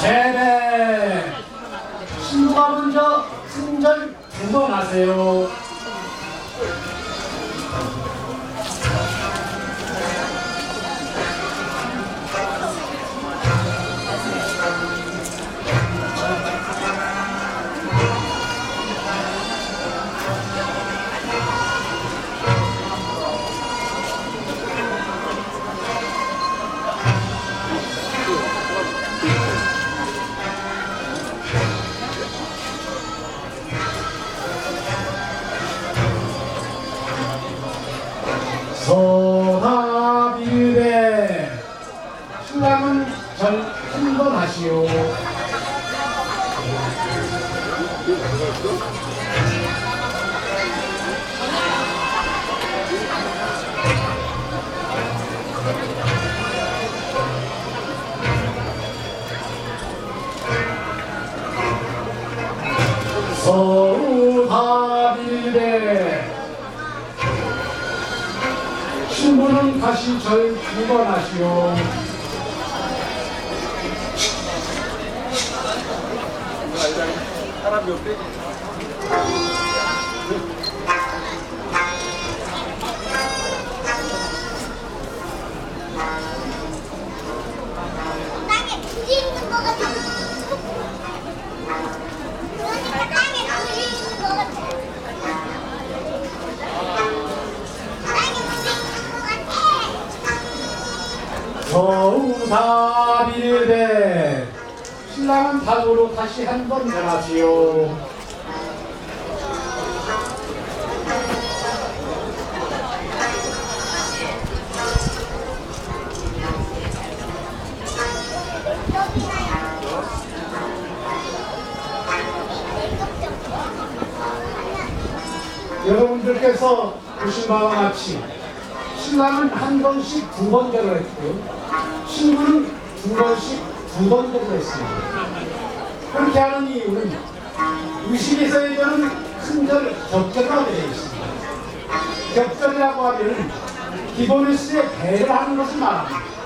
세배 신부가 먼저 큰절 두번 하세요. 소나비래 신랑은 절한번 하시오. 소나비래 신부는 다시 절두번 하시오. 사람 불이 있는 것 같아. 것 같아. 서우다비르대 신랑은 닭으로 다시 한번 전하시오. 여러분들께서 보신 바와 같이 신랑은 한 번씩 두 번 결혼했고요. 신부는 두 번씩 두 번 결혼했습니다. 그렇게 하는 이유는 의식에서의 결은 큰절 격절이라고 되어 있습니다. 격절이라고 하면 기본일수에 배를 하는 것을 말합니다.